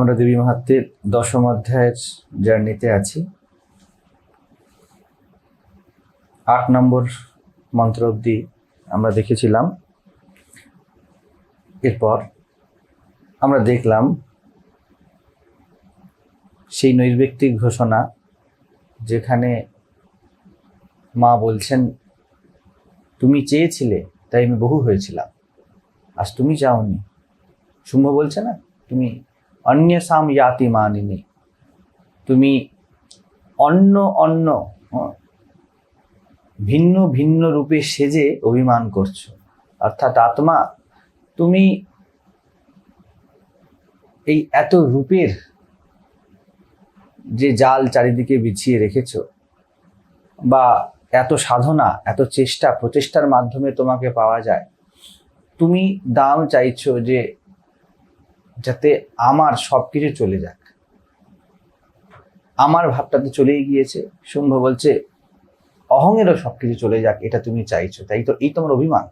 আমরা দেবী মাহাত্মের দশম অধ্যায়ের জার্নিতে আছি। আট নম্বর মন্ত্র অবধি আমরা দেখেছিলাম। এরপর আমরা দেখলাম সেই নৈর্ব্যক্তিক ঘোষণা যেখানে মা বলছেন, তুমি চেয়েছিলে, তাই আমি বহু হয়েছিলাম। আজ তুমি চাওনি। শুম্ভ বলছে না, তুমি অন্য সাম ইয়াতি মানিনি তুমি অন্য অন্য ভিন্ন ভিন্ন রূপে সেজে অভিমান করছ অর্থাৎ আত্মা তুমি এই এত রূপের যে জাল চারিদিকে বিছিয়ে রেখেছ বা এত সাধনা, এত চেষ্টা, প্রচেষ্টার মাধ্যমে তোমাকে পাওয়া যায়, তুমি দাম চাইছো যে যাতে আমার সব কিছু চলে যাক। আমার ভাবটা তো চলেই গিয়েছে। শুম্ভ বলছে, অহংয়েরও সব কিছু চলে যাক, এটা তুমি চাইছো, তাই তো? এই তোমার অভিমান।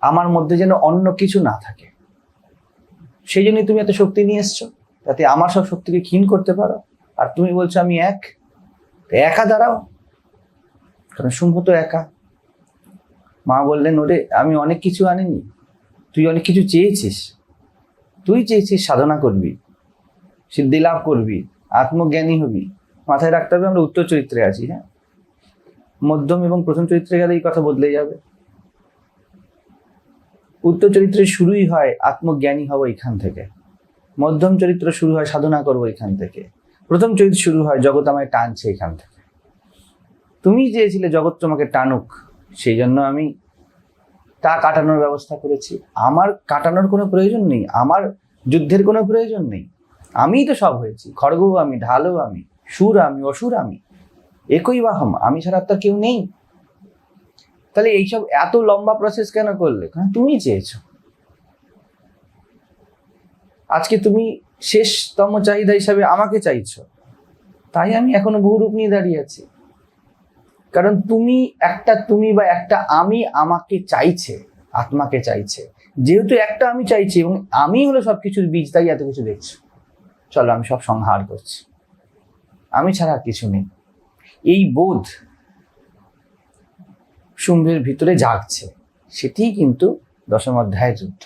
আমার মধ্যে যেন অন্য কিছু না থাকে। সেই জন্যই তুমি এত শক্তি নিয়ে এসছো যাতে আমার সব শক্তিকে ক্ষীণ করতে পারো। আর তুমি বলছো, আমি এক। একা দাঁড়াও। কারণ শুম্ভ তো একা। মা বললেন, ওরে, আমি অনেক কিছু আনিনি। তুই অনেক কিছু চেয়েছিস। তুই চেয়েছিস সাধনা করবি, সিদ্ধি লাভ করবি, আত্মজ্ঞানী হবি। মাথায় রাখতে হবে আমরা উত্তর চরিত্রে আছি হ্যাঁ? মধ্যম এবং প্রথম চরিত্রে গেলে এই কথা বদলে যাবে। উত্তর চরিত্রে শুরুই হয় আত্মজ্ঞানী হব এখান থেকে। মধ্যম চরিত্র শুরু হয় সাধনা করব এখান থেকে। প্রথম চরিত্র শুরু হয় জগৎ আমায় টানছে এখান থেকে। তুমি চেয়েছিলে জগৎ তোমাকে টানুক, সেই জন্য আমি তা কাটানোর ব্যবস্থা করেছি। আমার কাটানোর কোনো প্রয়োজন নেই, আমার যুদ্ধের কোনো প্রয়োজন নেই। আমিই তো সব হয়েছি খড়গও আমি ঢালও আমি, সুর আমি, অসুর আমি, একই বাহম, আমি ছাড়া তো কেউ নেই। তাহলে এইসব এত লম্বা প্রসেস কেন করলে? কারণ তুমি চেয়েছো। আজকে তুমি শেষতম চাহিদা হিসাবে আমাকে চাইছো। তাই আমি এখনও বহু রূপ নিয়ে দাঁড়িয়ে আছি। কারণ তুমি একটা তুমি বা একটা আমি আমাকে চাইছে, আত্মাকে চাইছে। যেহেতু একটা আমি চাইছি এবং আমি হলো সব কিছুর বীজ, তাই এত কিছু দেখছ। চলো আমি সব সংহার করছি। আমি ছাড়া আর কিছু নেই। এই বোধ শুম্ভের ভিতরে জাগছে। সেটিই কিন্তু দশম অধ্যায়ের যুদ্ধ।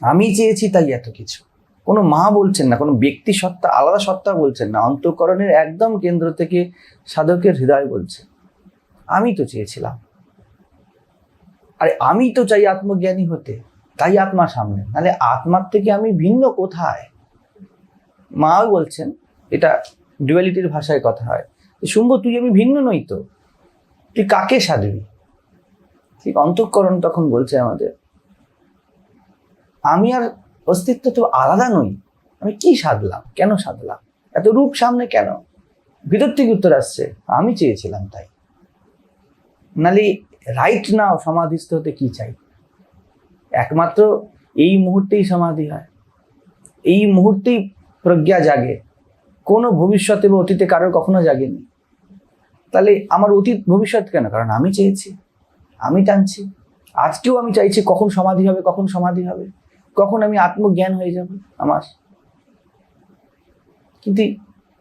আমি চেয়েছি তাই এত কিছু। কোনো মা বলছেন না, কোনো ব্যক্তি সত্তা, আলাদা সত্তা বলছেন না, অন্তঃকরণের একদম কেন্দ্র থেকে সাধকের হৃদয় বলছে। আমি তো চেয়েছিলাম। আরে আমি তো চাই আত্মজ্ঞানী হতে, তাই আত্মা সামনে। নাহলে আত্মার থেকে আমি ভিন্ন কোথায়? মাও বলছেন, এটা ডুয়ালিটির ভাষায় কথা হয় শুম্ভ তুই আমি ভিন্ন নই তো, তুই কাকে সাধবি? ঠিক অন্তঃকরণ তখন বলছে আমাদের। আমি আর অস্তিত্ব তো আলাদা নই। আমি কি সাধলাম? কেন সাধলাম? এত রূপ সামনে কেন? ভিতর থেকে উত্তর আসছে, আমি চেয়েছিলাম তাই। নালে রাইট নাও সমাধিস্থ হতে কি চাই? একমাত্র এই মুহূর্তেই সমাধি হয়। এই মুহূর্তেই প্রজ্ঞা জাগে। কোনো ভবিষ্যতে বা অতীতে কারোর কখনো জাগেনি। তাহলে আমার অতীত ভবিষ্যৎ কেন? কারণ আমি চেয়েছি। আমি টানছি। আজকেও আমি চাইছি কখন সমাধি হবে, কখন সমাধি হবে। কখন আমি আত্মজ্ঞান হয়ে যাব? আমার। কিন্তু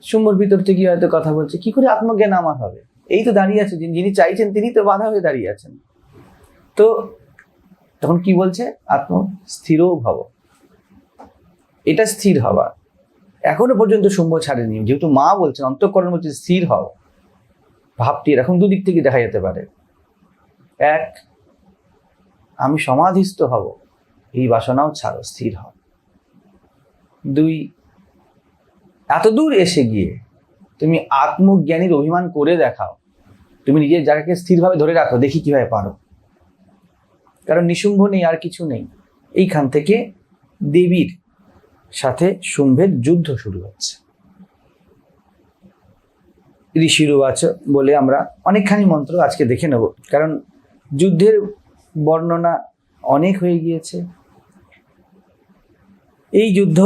সুম্বর ভিতর থেকে হয়তো কথা বলছে, কি করে আত্মজ্ঞান আমার হবে? এই তো দাঁড়িয়ে আছে, যিনি চাইছেন তিনি তো বাধা হয়ে দাঁড়িয়ে আছেন। তো তখন কি বলছে? আত্ম স্থিরও ভাব। এটা স্থির হওয়া। এখনও পর্যন্ত শুম্ভ ছাড়েনি। যেহেতু মা বলছেন, অন্তঃকরণ বলছে স্থির হও। ভাবটি এরকম দুদিক থেকে দেখা যেতে পারে। এক, আমি সমাধিস্থ হব। এই বাসনাও ছাড়ো, স্থির হও। দুই, এত দূর এসে গিয়ে তুমি আত্মজ্ঞানীর অভিমান করে দেখাও। তুমি নিজের জায়গাকে স্থিরভাবে ধরে রাখো, দেখি কীভাবে পারো। কারণ নিশুম্ভ নেই, আর কিছু নেই। এইখান থেকে দেবীর সাথে শুম্ভের যুদ্ধ শুরু হচ্ছে। ঋষিরুবাচ বলে আমরা অনেকখানি মন্ত্র আজকে দেখে নেব। কারণ যুদ্ধের বর্ণনা অনেক হয়ে গিয়েছে। এই যুদ্ধ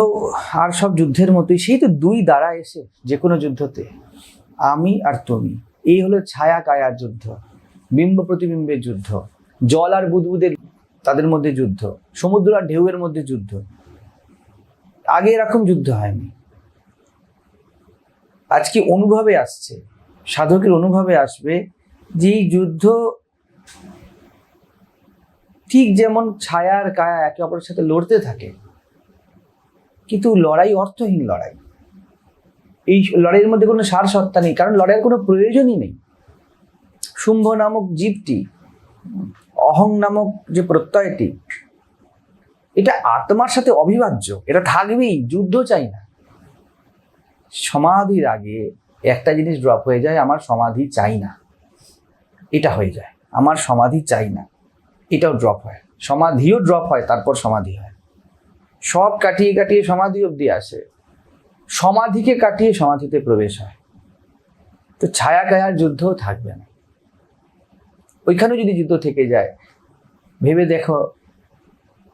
আর সব যুদ্ধের মতোই, সেই তো দুই দ্বারা এসে যে কোনো যুদ্ধতে, আমি আর তুমি। এই হলো ছায়া কায়ার যুদ্ধ, বিম্ব প্রতিবিম্বের যুদ্ধ, জল আর বুদবুদের, তাদের মধ্যে যুদ্ধ, সমুদ্র আর ঢেউয়ের মধ্যে যুদ্ধ। আগে এরকম যুদ্ধ হয়নি। আজকে অনুভবে আসছে, সাধকের অনুভবে আসবে যে এই যুদ্ধ ঠিক যেমন ছায়ার কায়া একে অপরের সাথে লড়তে থাকে কিন্তু লড়াই অর্থহীন লড়াই। এই লড়াইয়ের মধ্যে কোনো সার সত্তা নেই, কারণ লড়াইয়ের কোনো প্রয়োজনই নেই। শুম্ভ নামক জীবটি, অহং নামক যে প্রত্যয়টি, এটা আত্মার সাথে অবিভাজ্য, এটা থাকবেই, যুদ্ধ চাই না। সমাধির আগে একটা জিনিস ড্রপ হয়ে যায়, আমার সমাধি চাই না। এটা হয়ে যায়, আমার সমাধি চাই না, এটাও ড্রপ হয়। সমাধিও ড্রপ হয়, তারপর সমাধি হয়। সব কাটিয়ে কাটিয়ে সমাধি অবধি আসে। সমাধিকে কাটিয়ে সমাধিতে প্রবেশ হয়। তো ছায়া কায়ার যুদ্ধও থাকবে না। ওইখানেও যদি যুদ্ধ থেকে যায়, ভেবে দেখো,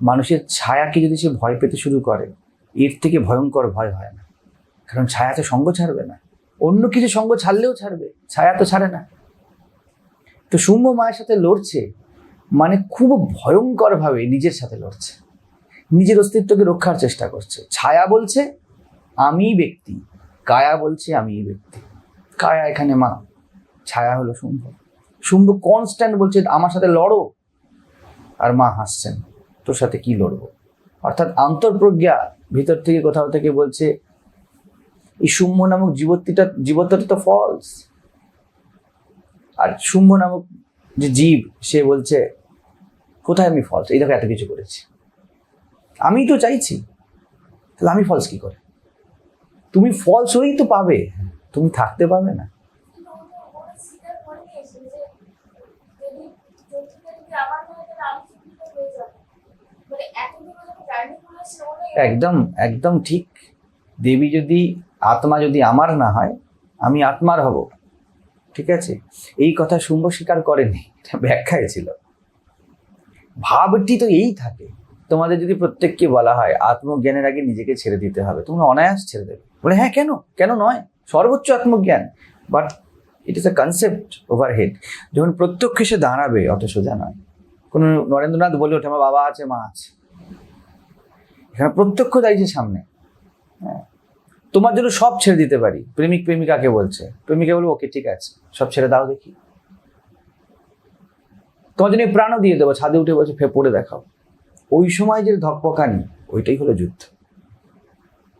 মানুষের ছায়াকে যদি সে ভয় পেতে শুরু করে, এর থেকে ভয়ঙ্কর ভয় হয় না। কারণ ছায়া তো সঙ্গ ছাড়বে না। অন্য কিছু সঙ্গ ছাড়লেও ছাড়বে। ছায়া তো ছাড়ে না। তো শুম্ভ মায়ের সাথে লড়ছে মানে খুব ভয়ঙ্করভাবে নিজের সাথে লড়ছে। নিজের অস্তিত্বকে রক্ষার চেষ্টা করছে। ছায়া বলছে, আমি ব্যক্তি। কায়া বলছে, আমি ব্যক্তি। কায়া এখানে মা, ছায়া হলো শুম্ভ। শুম্ভ কনস্ট্যান্ট বলছে, আমার সাথে লড়ো। আর মা হাসছেন, তোর সাথে কি লড়বো? অর্থাৎ আন্তঃপ্রজ্ঞা ভিতর থেকে, কোথাও থেকে বলছে, এই শুম্ভ নামক জীবত্বটা জীবত্বটা তো ফলস আর শুম্ভ নামক যে জীব, সে বলছে, কোথায় আমি ফলস এই দেখো এত কিছু করেছি। আমি তো চাইছি। তাহলে আমি ফলস কি করে? তুমি ফলস হয়েই তো পাবে। তুমি থাকতে পারবে না। একদম একদম ঠিক। দেবী যদি আত্মা যদি আমার না হয়, আমি আত্মার হব। ঠিক আছে? এই কথা শুম্ভ স্বীকার করেনি। ব্যাখ্যায় ছিল। ভাবটি তো এই থাকে। তোমাদের যদি প্রত্যেককে বলা হয়, আত্মজ্ঞানের আগে নিজেকে ছেড়ে দিতে হবে, তোমরা অনায়াস ছেড়ে দেবে। বলে হ্যাঁ কেন? কেন নয়? সর্বোচ্চ আত্মজ্ঞান। But it is a concept overhead যখন প্রত্যক্ষ এসে দাঁড়াবে অত সোজা নয়। কোনো নরেন্দ্রনাথ বলে ওঠে, আমার বাবা আছে, মা আছে। এখানে প্রত্যক্ষ দাঁড়িয়েছে সামনে। হ্যাঁ। তোমার জন্য সব ছেড়ে দিতে পারি। প্রেমিক প্রেমিকাকে বলছে? প্রেমিকা বলব, ওকে, ঠিক আছে, সব ছেড়ে দাও দেখি। তোমার জন্য প্রাণও দিয়ে দেবো, ছাদে উঠে বলছে ফে পড়ে দেখাও। ওই সময় যে ধকপকানি, ওইটাই হলো যুদ্ধ।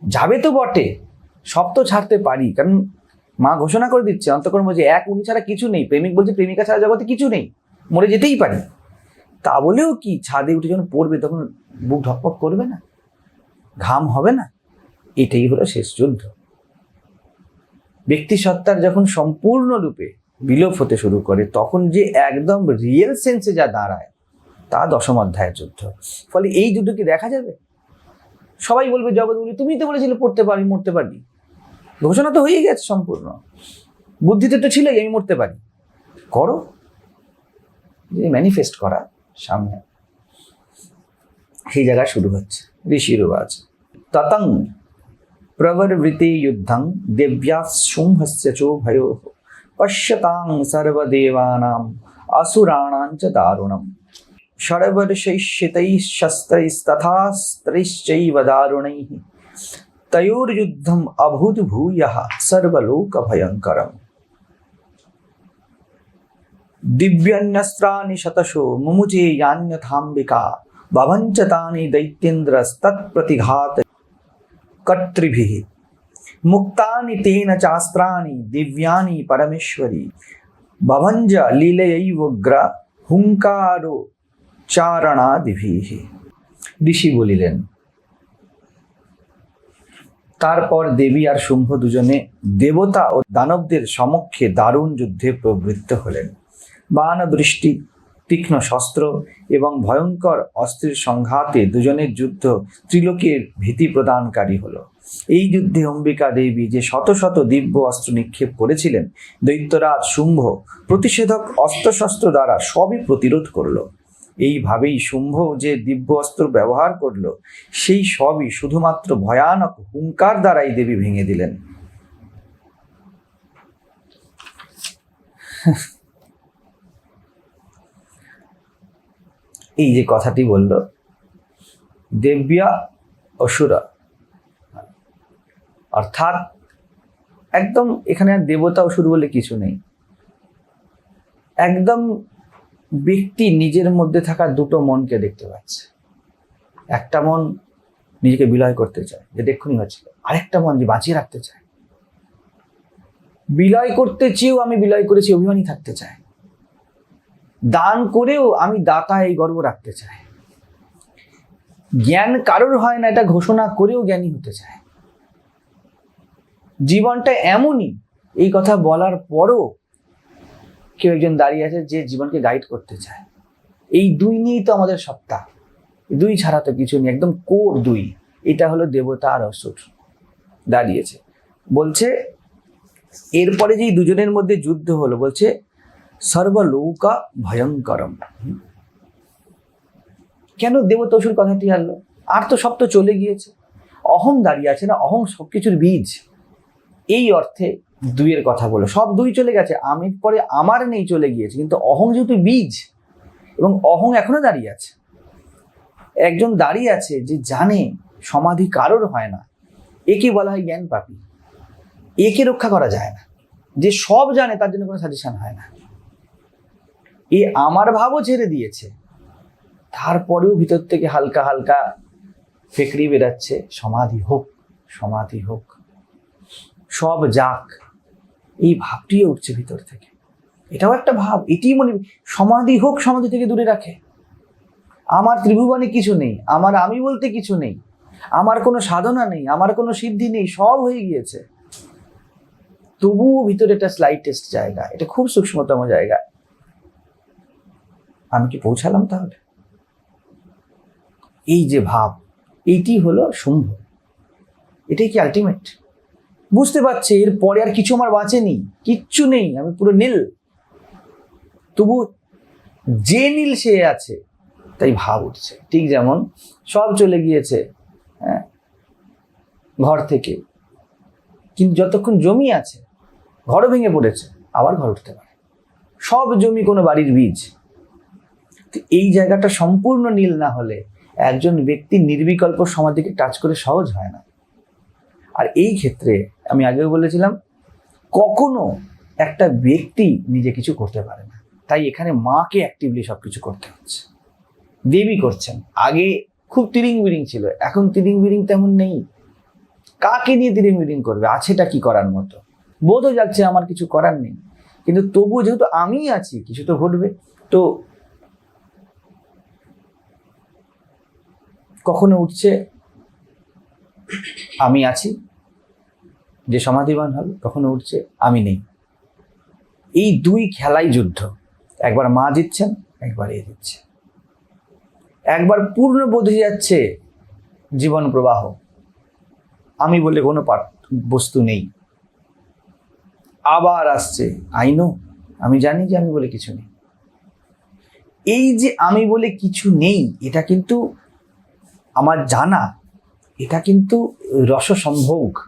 যাবে তো বটে, সব তো ছাড়তে পারি, কারণ মা ঘোষণা করে দিচ্ছে, অন্তকর্ম যে এক উনি ছাড়া কিছু নেই, প্রেমিক বলছে প্রেমিকা ছাড়া জগতে কিছু নেই, মরে যেতেই পারি। তা বলেও কি ছাদে উঠে যখন পড়বে তখন বুক ধকপক করবে না? ঘাম হবে না? এটাই হলো শেষ যুদ্ধ। ব্যক্তি সত্তার যখন সম্পূর্ণরূপে বিলোপ হতে শুরু করে, তখন যে একদম রিয়েল সেন্সে যা দাঁড়ায় তা দশম অধ্যায়ের যুদ্ধ। ফলে এই যুদ্ধ কি দেখা যাবে? সবাই বলবে জগৎগুলি তুমি তো বলেছিলে পড়তে পারি মরতে পারি ঘোষণা তো হয়ে গেছে সম্পূর্ণ। বুদ্ধিতে তো ছিলই, আমি মরতে পারি। করো। ম্যানিফেস্ট করা সামনে। সেই জায়গা শুরু হচ্ছে। ঋষির আছে ততং প্রবর্বৃতে যুদ্ধং দেব্যা শুম্ভস্য চোভयो পশ্যতাং সর্বদেবানাম। আসুরাণাং চ দারুণম। षड्वर्षैश्चितैश्शस्त्रैस्तथास्त्रैश्चैव दारुणैः। तयोर्युद्धम् अभूतभूयः सर्वलोकभयङ्करम्। दिव्यन्यस्त्राणि शतशो मुमुचे यान्यथाम्बिका भवञ्च तानि दैत्येन्द्रस्तत्प्रतिघात कर्तृभिः। मुक्तानि तेन चास्त्राणि, दिव्यानि परमेश्वरी। भवञ्ज लीलयैव हुङ्कारो চারণাদিভিः ঋষি বলিলেন তারপর দেবী আর শুম্ভ দুজনে দেবতা ও দানবদের সমক্ষে দারুণ যুদ্ধে প্রবৃত্ত হলেন। বান দৃষ্টি, তীক্ষ্ণ শস্ত্র এবং ভয়ঙ্কর অস্ত্রের সংঘাতে দুজনের যুদ্ধ ত্রিলোকের ভীতি প্রদানকারী হলো। এই যুদ্ধে অম্বিকা দেবী যে শত শত দিব্য অস্ত্র নিক্ষেপ করেছিলেন, দৈত্যরাজ শুম্ভ প্রতিষেধক অস্ত্রশস্ত্র দ্বারা সবই প্রতিরোধ করল। এইভাবেই শুম্ভ যে দিব্য অস্ত্র ব্যবহার করল, সেই সবই শুধুমাত্র ভয়ানক হুঙ্কার দ্বারাই দেবী ভেঙে দিলেন। এই যে কথাটি বলল, দেব্যা অসুরা, অর্থাৎ একদম এখানে দেবতা অসুর বলে কিছু নেই। একদম ব্যক্তি নিজের মধ্যে থাকা দুটো মনকে দেখতে পাচ্ছে। একটা মন নিজেকে বিলয় করতে চায়, যে দেখুনি হচ্ছিল আরেকটা মন যে বাঁচিয়ে রাখতে চায়। বিলয় করতে চেয়েও আমি বিলয় করেছি অভিমানী থাকতে চাই দান করেও আমি দাতা এই গর্ব রাখতে চাই জ্ঞান কারোর হয় না, এটা ঘোষণা করেও জ্ঞানী হতে চায়। জীবনটা এমনই, এই কথা বলার পরও কেউ একজন দাঁড়িয়ে আছে যে জীবনকে গাইড করতে চায়। এই দুই নিয়েই তো আমাদের সত্তা। দুই ছাড়া তো কিছু নেই, একদম কোর দুই। এটা হলো দেবতা আর অসুর দাঁড়িয়েছে। বলছে, এরপরে যেই দুজনের মধ্যে যুদ্ধ হলো, বলছে, সর্বলৌকা ভয়ঙ্করম। কেন দেবতা অসুর কথাটি আনলো? আর তো সব তো চলে গিয়েছে। অহং দাঁড়িয়ে আছে না, অহং সবকিছুর বীজ। এই অর্থে দুইয়ের কথা বলো। সব দুই চলে গেছে আমি পরে আমার নেই চলে গিয়েছে, কিন্তু অহং যেহেতু বীজ, এবং অহং এখনও দাঁড়িয়ে আছে। একজন দাঁড়িয়ে আছে যে জানে সমাধি কারোর হয় না। একে বলা হয় জ্ঞান পাপী। একে রক্ষা করা যায় না। যে সব জানে, তার জন্য কোনো সাজেশন হয় না। এ আমার ভাবও ছেড়ে দিয়েছে। তারপরেও ভিতর থেকে হালকা হালকা ফেকড়ি বেরাচ্ছে সমাধি হোক সমাধি হোক। সব যাক। এই ভাবটিও উঠছে ভিতর থেকে। এটাও একটা ভাব, এটি মনে সমাধি হোক, সমাধি থেকে দূরে রাখে। আমার ত্রিভুবনে কিছু নেই, আমার আমি বলতে কিছু নেই, আমার কোনো সাধনা নেই, আমার কোনো সিদ্ধি নেই, সব হয়ে গিয়েছে। তবুও ভিতরে একটা স্লাইটেস্ট জায়গা, এটা খুব সূক্ষ্মতম জায়গা। আমি কি পৌঁছালাম তাহলে? এই যে ভাব এইটি হলো শুম্ভ এটাই কি আলটিমেট বুঝতে পারছে এর পরে আর কিছু আমার বাঁচেনি, কিচ্ছু নেই, আমি পুরো নীল। তবু যে নীল সে আছে, তাই ভাব উঠছে, ঠিক যেমন সব চলে গিয়েছে হ্যাঁ ঘর থেকে। কিন্তু যতক্ষণ জমি আছে, ঘরও ভেঙে পড়েছে, আবার ঘর উঠতে পারে। সব জমি কোনো বাড়ির বীজ। তো এই জায়গাটা সম্পূর্ণ নীল না হলে একজন ব্যক্তি নির্বিকল্প সমাধিকে টাচ করে সহজ হয় না। আর এই ক্ষেত্রে আমি আগেও বলেছিলাম, কখনো একটা ব্যক্তি নিজে কিছু করতে পারে না। তাই এখানে মাকে অ্যাক্টিভলি সব কিছু করতে হচ্ছে। দেবী করছেন। আগে খুব তিরিং বিরিং ছিল, এখন তিরিং বিরিং তেমন নেই। কাকে নিয়ে তিরিং বিরিং করবে? আছেটা কি করার মতো? বোধও যাচ্ছে আমার কিছু করার নেই। কিন্তু তবুও যেহেতু আমি আছি, কিছু তো ঘটবে। তো কখনো উঠছে আমি আছি। যে সমাধিবান হবে, কখনো উঠছে, আমি নেই। এই দুই খেলাই যুদ্ধ, একবার মা জিতছেন, একবার এ দিচ্ছে একবার পূর্ণ বোঝে যাচ্ছে জীবন প্রবাহ। আমি বলে কোনো বস্তু নেই। আবার আসছে আইনো আমি জানি যে আমি বলে কিছু নেই। এই যে আমি বলে কিছু নেই, এটা কিন্তু আমার জানা। এটা কিন্তু রসসম্ভোগ।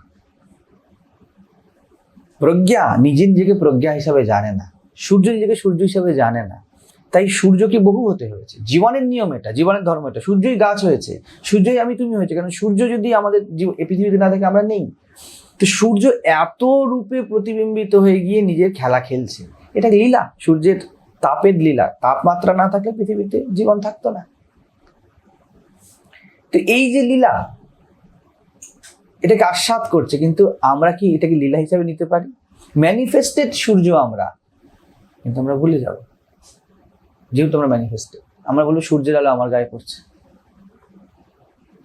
প্রজ্ঞা নিজে নিজেকে প্রজ্ঞা হিসাবে জানে না। সূর্য নিজেকে সূর্য হিসাবে জানে না। তাই সূর্যকে বহু হতে হয়েছে। জীবনের নিয়ম এটা, জীবনের ধর্ম এটা। সূর্যই গাছ হয়েছে, সূর্যই আমি, তুমি হয়েছে। কারণ সূর্য যদি আমাদের পৃথিবীতে না থাকে, আমরা নেই। তো সূর্য এত রূপে প্রতিবিম্বিত হয়ে গিয়ে নিজের খেলা খেলছে। এটা লীলা, সূর্যের তাপের লীলা। তাপমাত্রা না থাকলে পৃথিবীতে জীবন থাকতো না। তো এই যে লীলা এটাকে আস্বাদ করছে, কিন্তু আমরা কি এটাকে লীলা হিসাবে নিতে পারি? ম্যানিফেস্টেড সূর্য আমরা। কিন্তু আমরা ভুলে যাব। যেহেতু আমরা ম্যানিফেস্টেড আমরা বলব, সূর্যের আলো আমার গায়ে পড়ছে।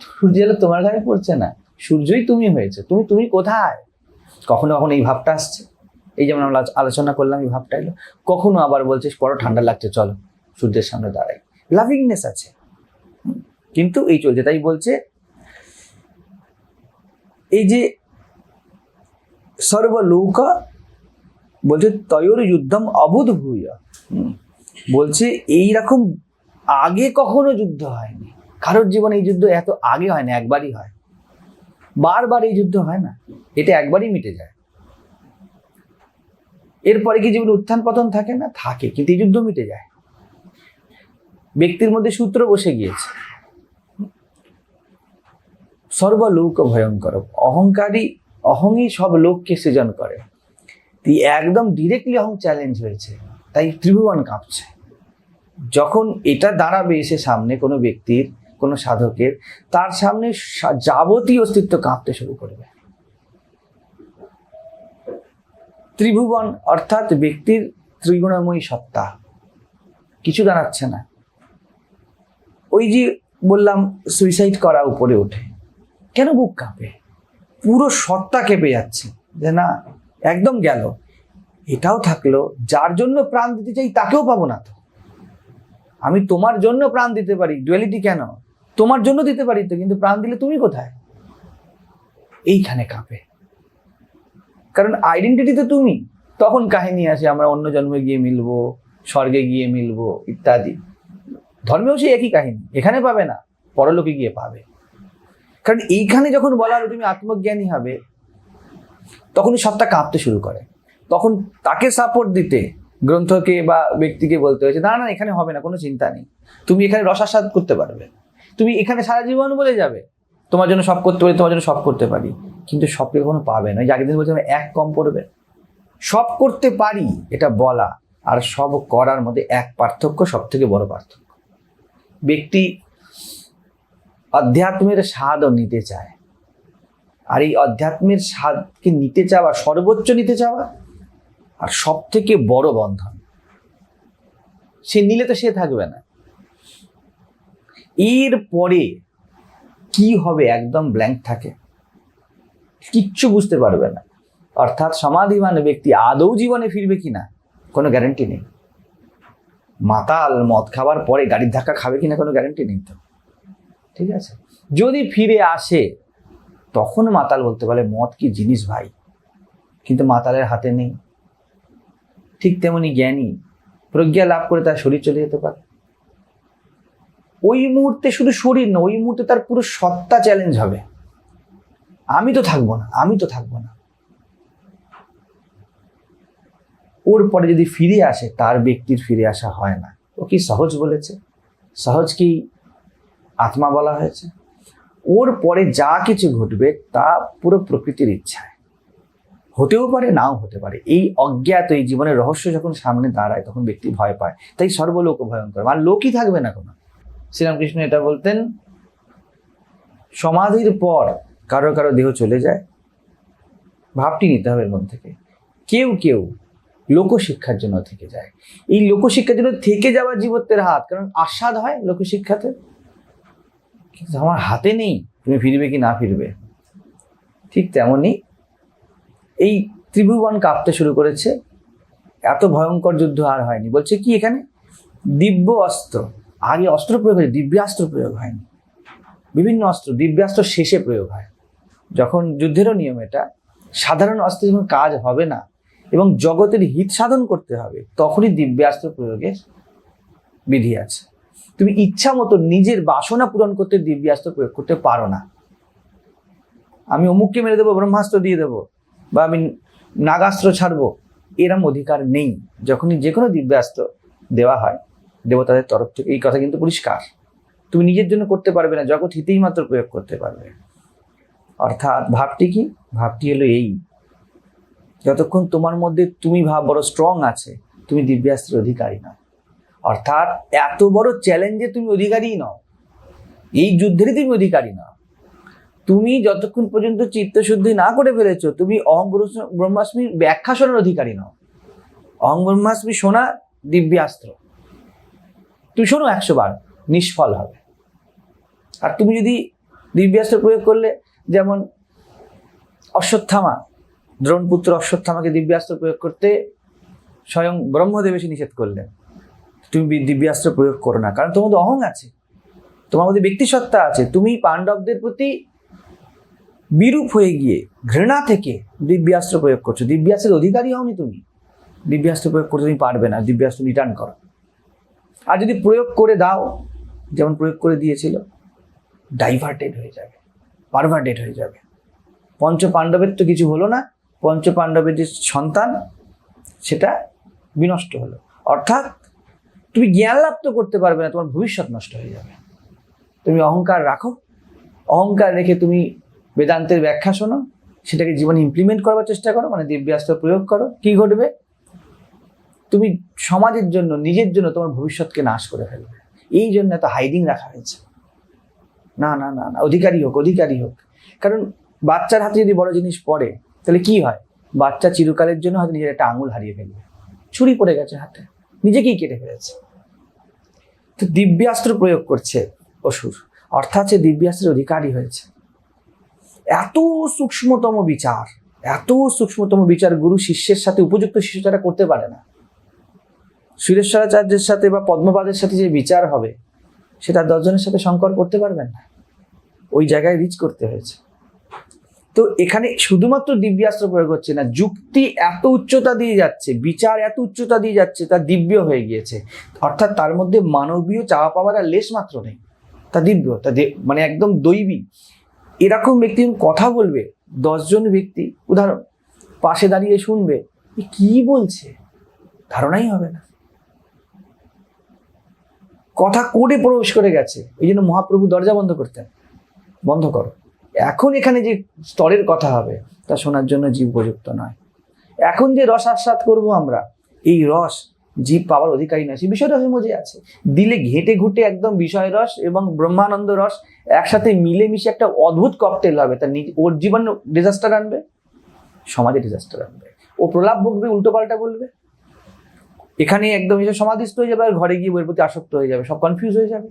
সূর্যের আলো তোমার গায়ে পড়ছে না। সূর্যই তুমি হয়েছে। তুমি তুমি কোথায়? কখনো কখনো এই ভাবটা আসছে। এই যেমন আমরা আলোচনা করলাম, এই ভাবটা এলো। কখনো আবার বলছে বড় ঠান্ডা লাগছে, চলো, সূর্যের সামনে দাঁড়াই। লাভিংনেস আছে। কিন্তু এই চলছে, তাই বলছে এই যে সর্বলৌকা বলছে তয়র যুদ্ধম অবুধ ভূয় বলছে এইরকম আগে কখনো যুদ্ধ হয়নি। কারোর জীবনে এই যুদ্ধ এত আগে হয় না, একবারই হয়। বারবার এই যুদ্ধ হয় না। এটা একবারই মিটে যায়। এরপরে কি জীবনে উত্থান পতন থাকে না? থাকে, কিন্তু এই যুদ্ধ মিটে যায়। ব্যক্তির মধ্যে সূত্র বসে গিয়েছে। সর্বলোক ভয়ঙ্কর অহংকারী, অহংই সব লোককে সৃজন করে। তুই একদম ডিরেক্টলি অহং চ্যালেঞ্জ হয়েছে, তাই ত্রিভুবন কাঁপছে। যখন এটা দাঁড়াবে এসে সামনে কোনো ব্যক্তির, কোনো সাধকের, তার সামনে যাবতীয় অস্তিত্ব কাঁপতে শুরু করবে। ত্রিভুবন অর্থাৎ ব্যক্তির ত্রিগুণময়ী সত্তা, কিছু দাঁড়াচ্ছে না। ওই যে বললাম সুইসাইড করা উপরে ওঠে। কেন বুক কাঁপে? পুরো সত্তা কেঁপে যাচ্ছে। যে না, একদম গেল। এটাও থাকল, যার জন্য প্রাণ দিতে চাই তাকেও পাবো না তো। আমি তোমার জন্য প্রাণ দিতে পারি ডুয়ালিটি কেন? তোমার জন্য দিতে পারি তো, কিন্তু প্রাণ দিলে তুমি কোথায়? এইখানে কাঁপে। কারণ আইডেন্টিটি তো তুমি, তখন কাহিনী আসে, আমরা অন্য জন্মে গিয়ে মিলবো, স্বর্গে গিয়ে মিলবো, ইত্যাদি। ধর্মেও সেই একই কাহিনী, এখানে পাবে না, পরলোকে গিয়ে পাবে। কারণ এইখানে যখন বলা তুমি আত্মজ্ঞানী হবে, তখনই সবটা কাঁপতে শুরু করে। তখন তাকে সাপোর্ট দিতে গ্রন্থকে বা ব্যক্তিকে বলতে হয়েছে, না না, এখানে হবে না, কোনো চিন্তা নেই। তুমি এখানে রসাস্বাদ করতে পারবে। তুমি এখানে সারা জীবন বলে যাবে, তোমার জন্য সব করতে পারি, তোমার জন্য সব করতে পারি। কিন্তু সবকে কখনো পাবে না। ওই যে আগের দিন বলছিলাম, এক কম পড়বে। সব করতে পারি, এটা বলা, আর সব করার মধ্যে এক পার্থক্য সব থেকে বড় পার্থক্য। ব্যক্তি অধ্যাত্মের স্বাদও নিতে চায়। আর এই অধ্যাত্মের স্বাদকে নিতে চাওয়া, সর্বোচ্চ নিতে চাওয়া, আর সব থেকে বড় বন্ধন। সে নিলে তো সে থাকবে না। এর পরে কি হবে একদম ব্ল্যাঙ্ক থাকে। কিচ্ছু বুঝতে পারবে না। অর্থাৎ সমাধিমান ব্যক্তি আদৌ জীবনে ফিরবে কিনা, কোনো গ্যারান্টি নেই। মাতাল মদ খাবার পরে গাড়ির ধাক্কা খাবে কিনা কোনো গ্যারেন্টি নেই তো। ঠিক আছে? যদি ফিরে আসে, তখন মাতাল বলতে পারে, মদ কি জিনিস ভাই? কিন্তু মাতালের হাতে নেই। ঠিক তেমনি জ্ঞানী প্রজ্ঞা লাভ করে তার শরীর চলে যেতে পারে। ওই মুহূর্তে শুধু শরীর না, ওই মুহূর্তে তার পুরো সত্তা চ্যালেঞ্জ হবে। আমি তো থাকব না, আমি তো থাকব না। ওর পরে যদি ফিরে আসে, তার ব্যক্তির ফিরে আসা হয় না। ও কি সহজ বলেছে? সহজ কি আত্মা বলা হয়েছে। ওর পরে যা কিছু ঘটবে তা পুরো প্রকৃতির ইচ্ছায়। হতেও পারে, নাও হতে পারে। এই অজ্ঞাত, এই জীবনের রহস্য যখন সামনে দাঁড়ায়, তখন ব্যক্তি ভয় পায়। তাই সর্বলোক ভয়ঙ্কর। আর লোকই থাকবে না কোনো। শ্রীরামকৃষ্ণ এটা বলতেন, সমাধির পর কারও কারও দেহ চলে যায়। ভাবটি নিতে হবে মন থেকে। কেউ কেউ লোকশিক্ষার জন্য থেকে যায়। এই লোকশিক্ষার জন্য থেকে যাওয়া জীবত্বের হাত, কারণ আস্বাদ হয় লোকশিক্ষাতে। কিন্তু আমার হাতে নেই, তুমি ফিরবে কি না ফিরবে। ঠিক তেমনই এই ত্রিভুবন কাঁপতে শুরু করেছে। এত ভয়ঙ্কর যুদ্ধ আর হয়নি। বলছে কি এখানে? দিব্য অস্ত্র। আগে অস্ত্র প্রয়োগ হয়েছে দিব্যাস্ত্র প্রয়োগ হয়নি। বিভিন্ন অস্ত্র, দিব্যাস্ত্র শেষে প্রয়োগ হয়। যখন যুদ্ধেরও নিয়ম এটা, সাধারণ অস্ত্রে যখন কাজ হবে না এবং জগতের হিত সাধন করতে হবে, তখনই দিব্যাস্ত্র প্রয়োগের বিধি আছে। তুমি ইচ্ছা মতো নিজের বাসনা পূরণ করতে দিব্যাস্ত্র প্রয়োগ করতে পারো না। আমি অমুককে মেরে দেবো, ব্রহ্মাস্ত্র দিয়ে দেবো, বা আমি নাগাস্ত্র ছাড়বো, এরম অধিকার নেই। যখনই যে কোনো দিব্যাস্ত্র দেওয়া হয়, দেবতাদের তরফ থেকে, এই কথা কিন্তু পরিষ্কার। তুমি নিজের জন্য করতে পারবে না, জগৎ হিতেই মাত্র প্রয়োগ করতে পারবে। অর্থাৎ ভাবটি কি? ভাবটি হলো এই। যতক্ষণ তোমার মধ্যে তুমি ভাব বড় স্ট্রং আছে, তুমি দিব্যাস্ত্রের অধিকারী নও। অর্থাৎ এত বড় চ্যালেঞ্জে তুমি অধিকারী নও। এই যুদ্ধেরই তুমি অধিকারী নও। তুমি যতক্ষণ পর্যন্ত চিত্তশুদ্ধি না করে ফেলেছ, তুমি অহং ব্রহ্ম- ব্রহ্মাস্মির ব্যাখ্যা শোনার অধিকারী নও। অহং ব্রহ্মাস্মি শোনা দিব্যাস্ত্র। তুমি শোনো একশো বার, নিষ্ফল হবে। আর তুমি যদি দিব্যাস্ত্র প্রয়োগ করলে, যেমন অশ্বত্থামা, দ্রোণপুত্র অশ্বত্থামাকে দিব্যাস্ত্র প্রয়োগ করতে স্বয়ং ব্রহ্মদেব এসে নিষেধ করলেন। তুমি দিব্যাস্ত্র প্রয়োগ করো না, কারণ তোমার অহং আছে। তোমার মধ্যে ব্যক্তিসত্তা আছে। তুমি পাণ্ডবদের প্রতি বিরূপ হয়ে গিয়ে, ঘৃণা থেকে দিব্যাস্ত্র প্রয়োগ করছ। দিব্যাস্ত্রের অধিকারী হওনি তুমি। দিব্যাস্ত্র প্রয়োগ করতে তুমি পারবে না, দিব্যাস্ত্র রিটার্ন করো। আর যদি প্রয়োগ করে দাও, যেমন প্রয়োগ করে দিয়েছিল ডাইভার্টেড হয়ে যাবে পারভার্টেড হয়ে যাবে। পঞ্চ পাণ্ডবের তো কিছু হলো না পঞ্চ পাণ্ডবের যে সন্তান, সেটা বিনষ্ট হলো। অর্থাৎ তুমি জ্ঞান লাভ তো করতে পারবে না, তোমার ভবিষ্যৎ নষ্ট হয়ে যাবে। তুমি অহংকার রাখো। অহংকার রেখে তুমি বেদান্তের ব্যাখ্যা শোনো। সেটাকে জীবনে ইমপ্লিমেন্ট করবার চেষ্টা করো মানে দিব্যাস্ত্র প্রয়োগ করো। কি ঘটবে? তুমি সমাজের জন্য, নিজের জন্য তোমার ভবিষ্যৎকে নাশ করে ফেলবে। এই জন্য এত হাইডিং রাখা হয়েছে। না না না না, অধিকারী হোক অধিকারী হোক। কারণ বাচ্চার হাতে যদি বড় জিনিস পড়ে, তাহলে কি হয়? বাচ্চা চিরকালের জন্য হয়তো নিজের একটা আঙুল হারিয়ে ফেলবে। ছুরি পড়ে গেছে হাতে। নিজেকেই কেটে ফেলেছে। তো দিব্যাস্ত্র প্রয়োগ করছে অসুর। অর্থাৎ সে দিব্যাস্ত্রের অধিকারী হয়েছে। এত সূক্ষ্মতম বিচার, এত সূক্ষ্মতম বিচার গুরু শিষ্যের সাথে, উপযুক্ত শিষ্য তারা করতে পারে না। সুরেশ্বরাচার্যের সাথে বা পদ্মপাদের সাথে যে বিচার হবে, সেটা দশজনের সাথে সংকর করতে পারবেন না। ওই জায়গায় রিচ করতে হয়েছে। তো এখানে শুধুমাত্র দিব্যাস্ত্র প্রয়োগ হচ্ছে না, যুক্তি এত উচ্চতা দিয়ে যাচ্ছে, বিচার এত উচ্চতা দিয়ে যাচ্ছে, তা দিব্য হয়ে গিয়েছে। অর্থাৎ তার মধ্যে মানবীয় চাওয়া পাওয়ার আর লেশ মাত্র নেই, তা দিব্য, তা মানে একদম দৈবী। এরকম ব্যক্তি কথা বলবে, দশজন ব্যক্তি, উদাহরণ, পাশে দাঁড়িয়ে শুনবে কি বলছে? ধারণাই হবে না। কথা কোডে প্রবেশ করে গেছে, এই জন্য মহাপ্রভু দরজা বন্ধ করতেন, বন্ধ করো। এখন এখানে যে স্তরের কথা হবে, তা শোনার জন্য জীব উপযুক্ত নয়। এখন যে রস আস্বাদ করব আমরা, এই রস জীব পাওয়ার অধিকারী নয়, সেই বিষয় রসের মধ্যে আছে। দিলে ঘেটে ঘুটে একদম বিষয় রস এবং ব্রহ্মানন্দ রস একসাথে মিলেমিশে একটা অদ্ভুত ককটেল হবে তার নিজ- ওর জীবন ডিজাস্টার আনবে? সমাজে ডিজাস্টার আনবে। ও প্রলাপ বকবে উল্টো পাল্টা বলবে। এখানে একদম এসে সমাধিস্থ হয়ে যাবে আর ঘরে গিয়ে বইয়ের প্রতি আসক্ত হয়ে যাবে, সব কনফিউজ হয়ে যাবে।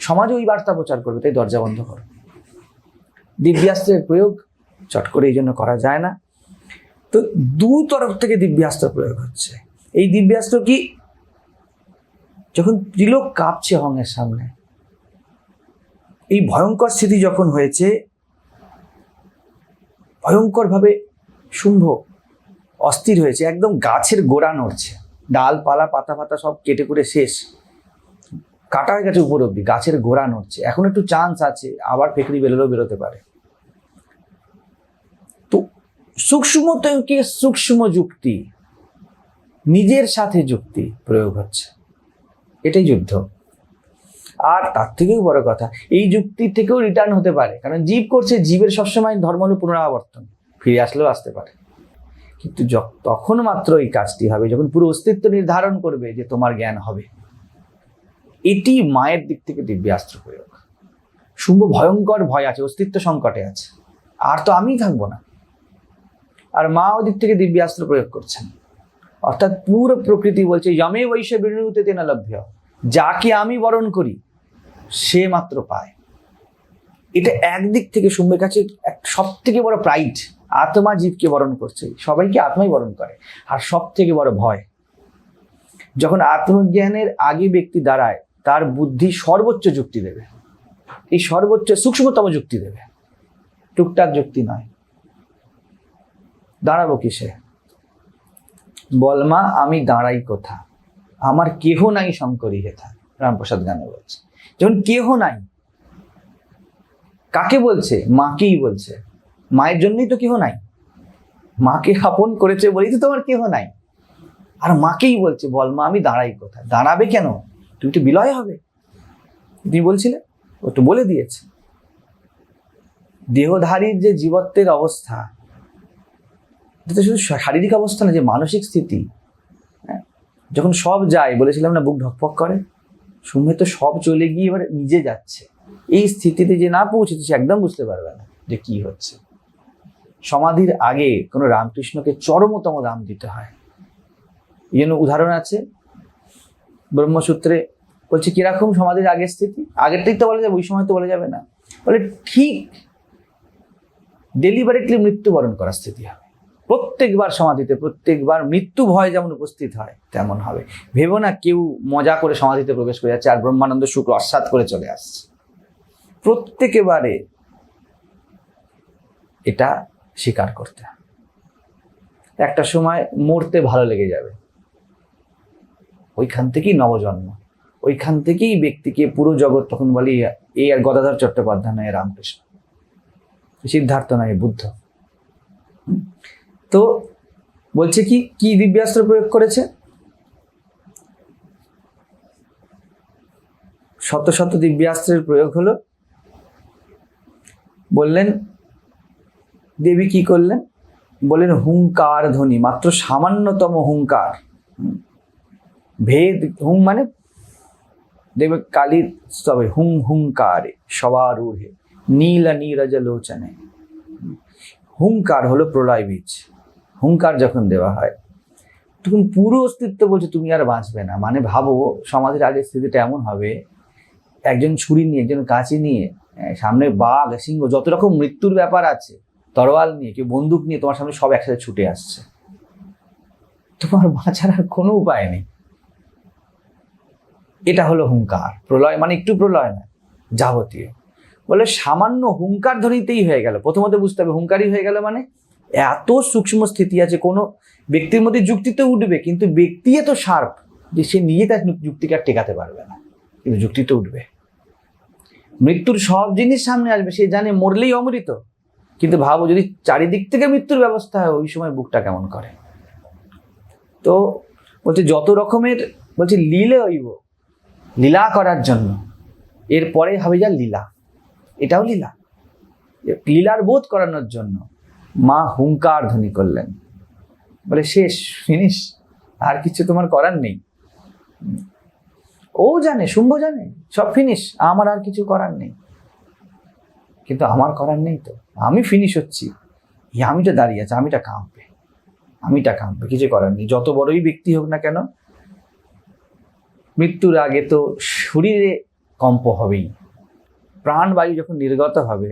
সমাজে ওই বার্তা প্রচার করবে, তাই দরজা বন্ধ করো। দিব্যাস্ত্রের প্রয়োগ চট করে এই জন্য করা যায় না। তো দু তরফ থেকে দিব্যাস্ত্র প্রয়োগ হচ্ছে। এই দিব্যাস্ত্র কি যখন ত্রিলোক কাঁপছে হংয়ের সামনে, এই ভয়ঙ্কর স্থিতি যখন হয়েছে, ভয়ঙ্করভাবে শুম্ভ অস্থির হয়েছে, একদম গাছের গোড়া নড়ছে, ডালপালা, পাতা পাতা সব কেটে করে শেষ। কাটা গেছে উপর অব্দি গাছের গোড়া নড়ছে এখন একটু চান্স আছে, আবার ফেকড়ি বেরোলেও বেরোতে পারে। তো সূক্ষ্ম থেকে সূক্ষ্ম যুক্তি? নিজের সাথে যুক্তি প্রয়োগ হচ্ছে। এটাই যুদ্ধ। আর তার থেকেও বড় কথা, এই যুক্তি থেকেও রিটার্ন হতে পারে। কারণ জীব করছে, জীবের সবসময় ধর্ম হলো পুনরাবর্তন। ফিরে আসলেও আসতে পারে। কিন্তু তখন মাত্র এই কাজটি হবে, যখন পুরো অস্তিত্ব নির্ধারণ করবে যে তোমার জ্ঞান হবে। এটি মায়ের দিক থেকে দিব্যাস্ত্র প্রয়োগ শুম্ভ ভয়ঙ্কর ভয় আছে, অস্তিত্ব সংকটে আছে। আর তো আমিই থাকব না। আর মা ওদিক থেকে দিব্যাস্ত্র প্রয়োগ করছেন। অর্থাৎ পুরো প্রকৃতি বলছে, যমে বৈশ্য বিনুতে তেনা লভ্য। যাকে আমি বরণ করি, সে মাত্র পায়। এটা একদিক থেকে শুম্ভের কাছে এক সব থেকে বড় প্রাইড আত্মা জীবকে বরণ করছে। সবাইকে আত্মাই বরণ করে। আর সব থেকে বড় ভয়, যখন আত্মজ্ঞানের আগে ব্যক্তি দাঁড়ায় তার বুদ্ধি সর্বোচ্চ যুক্তি দেবে। এই সর্বোচ্চ সূক্ষ্মতম যুক্তি দেবে। টুকটাক যুক্তি নয়। দাঁড়াবো কিসে? বলমা আমি দাঁড়াই কোথা? আমার কেহ নাই শঙ্করী হেথা, রামপ্রসাদ গানে বলছে। যখন কেহ নাই, কাকে বলছে? মাকেই বলছে। মায়ের জন্যই তো কেহ নাই। মাকে আপন করেছে বলেই তো তোমার কেহ নাই। আর মাকেই বলছে, বল মা, আমি দাঁড়াই কোথায়? দাঁড়াবে কেন? তুমি তো বিলয় হবে। তুমি বলছিলে? ও তো বলে দিয়েছে। দেহধারীর যে জীবত্বের অবস্থা, এটা শুধু শারীরিক অবস্থা না, যে মানসিক স্থিতি। হ্যাঁ? যখন সব যায়, বলেছিলাম না, বুক ঢকপক করে। শুনে তো সব চলে গিয়ে এবার নিজে যাচ্ছে। এই স্থিতিতে যে না পৌঁছেছে, সে একদম বুঝতে পারবে না যে কি হচ্ছে। সমাধির আগে কোনো রামকৃষ্ণকে চরমতম দাম দিতে হয়। এই জন্য উদাহরণ আছে ব্রহ্মসূত্রে বলছে, কীরকম সমাধির আগের স্থিতি? আগেরটাই তো বলা যাবে ওই সময় তো বলা যাবে না। বলে, ঠিক ডেলিভারেটলি মৃত্যুবরণ করার স্থিতি হবে। প্রত্যেকবার সমাধিতে, প্রত্যেকবার মৃত্যু ভয় যেমন উপস্থিত হয়, তেমন হবে। ভেবো না কেউ মজা করে সমাধিতে প্রবেশ করে যাচ্ছে আর ব্রহ্মানন্দ শুক্র আস্বাদ করে চলে আসছে। প্রত্যেকেবারে এটা স্বীকার করতে। একটা সময় মরতে ভালো লেগে যাবে। ওইখান থেকেই নবজন্ম। ওইখান থেকেই ব্যক্তিকে পুরো জগৎ তখন বলি এই আর গদাধর চট্টোপাধ্যায় নয় রামকৃষ্ণ। সিদ্ধার্থ নয় বুদ্ধ। তো বলছে কি কি দিব্যাস্ত্র প্রয়োগ করেছে? শত শত দিব্যাস্ত্রের প্রয়োগ হলো। বললেন, দেবী কি করলেন? বললেন, হুঙ্কার ধ্বনি, মাত্র সামান্যতম হুঙ্কার। ভেদ, হুং মানে দেবে কালীর স্তবে হুং হুঙ্কারে সবার ঊর্ধ্বে নীল নীরজ লোচনে হুঙ্কার হলো প্রলয় বীজ। হুঙ্কার যখন দেওয়া হয়, তখন পুরো অস্তিত্ব বলছে, তুমি আর বাঁচবে না। মানে ভাবো, সমাজের আগের স্থিতিটা এমন হবে, একজন ছুরি নিয়ে, একজন কাঁচি নিয়ে সামনে বাঘ, সিংহ, যত রকম মৃত্যুর ব্যাপার আছে, তরোয়াল নিয়ে, কেউ বন্দুক নিয়ে তোমার সামনে সব একসাথে ছুটে আসছে। তোমার বাঁচার আর কোনো উপায় নেই। এটা হলো হুঙ্কার। প্রলয় মানে একটু প্রলয় না যাবতীয়। বলে সামান্য হুঙ্কার ধ্বনিতেই হয়ে গেল। প্রথমত বুঝতে হবে হুঙ্কারই হয়ে গেল মানে এত সূক্ষ্ম স্থিতি আছে, কোনো ব্যক্তির মধ্যে যুক্তি তো উঠবে, কিন্তু ব্যক্তি এত শার্প যে সে নিজে তার যুক্তিকে আর টেকাতে পারবে না। কিন্তু যুক্তিতে উঠবে। মৃত্যুর সব জিনিস সামনে আসবে, সে জানে মরলেই অমৃত। কিন্তু ভাবো, যদি চারিদিক থেকে মৃত্যুর ব্যবস্থা হয়, ওই সময় বুকটা কেমন করে? তো বলছে, যত রকমের, বলছে, লীলে হইব লীলা করার জন্য। এরপরে হবে যা লীলা। এটাও লীলা। লীলার বোধ করানোর জন্য মা হুঙ্কার ধ্বনি করলেন। বলে, শেষ ফিনিশ আর কিছু তোমার করার নেই। ও জানে শুম্ভ জানে, সব ফিনিশ আমার আর কিছু করার নেই। কিন্তু আমার করার নেই তো, আমি ফিনিশ হচ্ছি। এই আমিটা দাঁড়িয়ে আছে, আমিটা কাঁপবে আমিটা কাঁপবে, কিছু করার নেই। যত বড়ই ব্যক্তি হোক না কেন মৃত্যুর আগে তো শরীরে কম্প হবেই। প্রাণবায়ু যখন নির্গত হবে,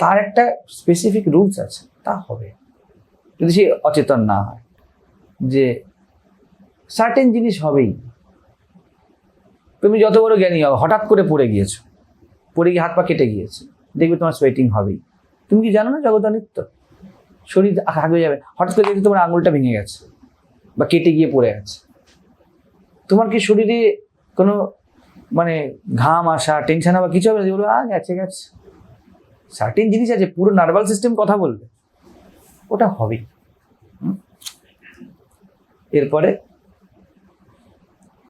তার একটা স্পেসিফিক রুলস আছে, তা হবে। যদি সে অচেতন না হয়, যে সার্টেন জিনিস হবেই। তুমি যত বড় জ্ঞানী হও, হঠাৎ করে পড়ে গিয়েছো, পড়ে গিয়ে হাত পা কেটে গিয়েছে, দেখবে তোমার সোয়েটিং হবেই। তুমি কি জানো না জগদানিত্য? শরীর আগে যাবে, হঠাৎ করে দেখবে তোমার আঙুলটা ভেঙে গেছে বা কেটে গিয়ে পড়ে আছে। তোমার কি শরীরে কোনো মানে ঘাম আসা টেনশন বা কিছু হবে না? যেগুলো আ গেছে গেছে। সার্টেন জিনিস আছে, পুরো নার্ভাল সিস্টেম কথা বলবে। ওটা হবেই। এরপরে